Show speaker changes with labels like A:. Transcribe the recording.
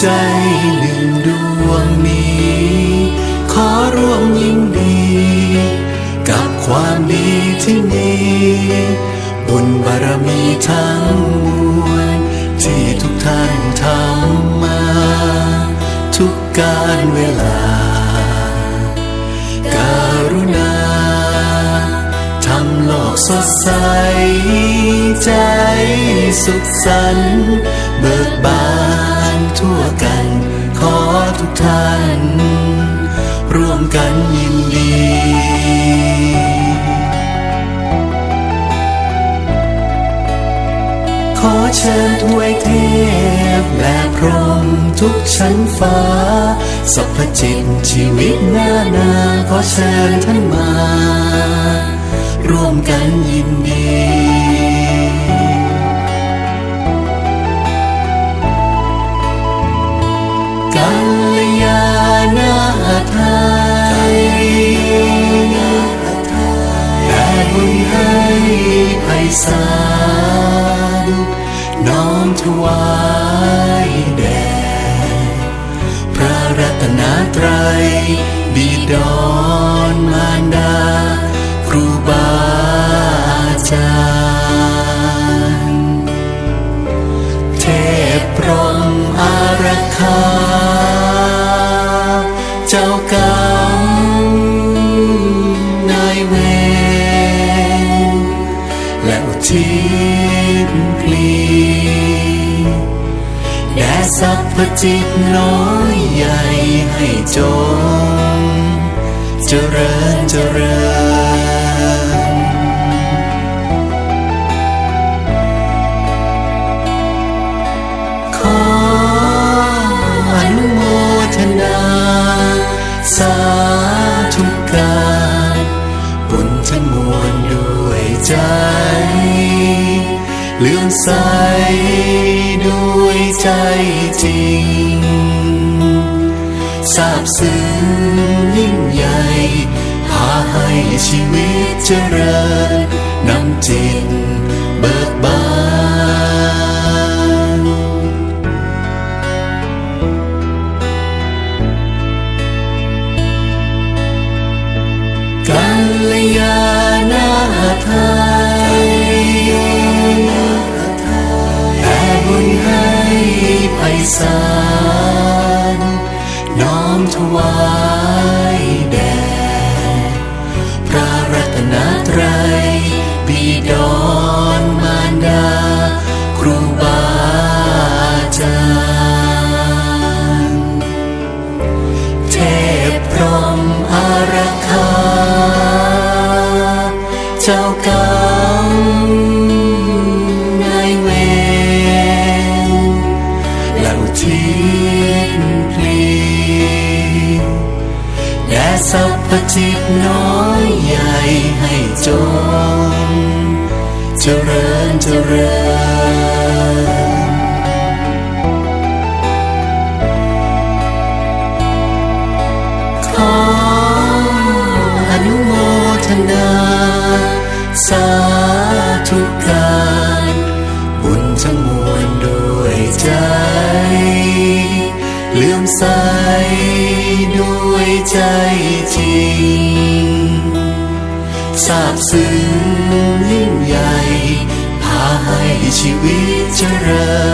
A: ใจหนึ่งดวงนี้ ขอร่วมยินดี กับความดีที่มีบุญบารมีทั้งมวลที่ทุกท่านทำมา ทุกการเวลา การุณาทำโลกสดใส ใจสุขสันต์เบิกบาน ทั่วกัน ขอทุกท่าน ร่วมกันยินดีขอเชิญทวยเทพและพรหมทุกชั้นฟ้าสัพพจิตชีวิตหน้านาขอเชิญท่านมา ร่วมกันยินดี บุญให้ไพศาลน้อมถวายแด่พระรัตนตรัยบิดอนมารดา ครูบาอาจารย์ สัพพจิตน้อยใหญ่ให้จงเจริญเจริญขออนุโมทนา ด้วยใจจริงทราบซึ้งยิ่งใหญ่พาให้ชีวิตเจริญนำจิตเบิกบานกัลยา ไพศาลน้อมถวายแด่พระรัตนตรัยบิดา สรรพจิตน้อยใหญ่ให้จงเจริญเจริญขออนุโมทนา สาธุการบุญทั้งมวลด้วยใจเลื่อมใสด้วยใจจ ทราบซึ้งยิ่งใหญ่ พาให้ชีวิตเจริญ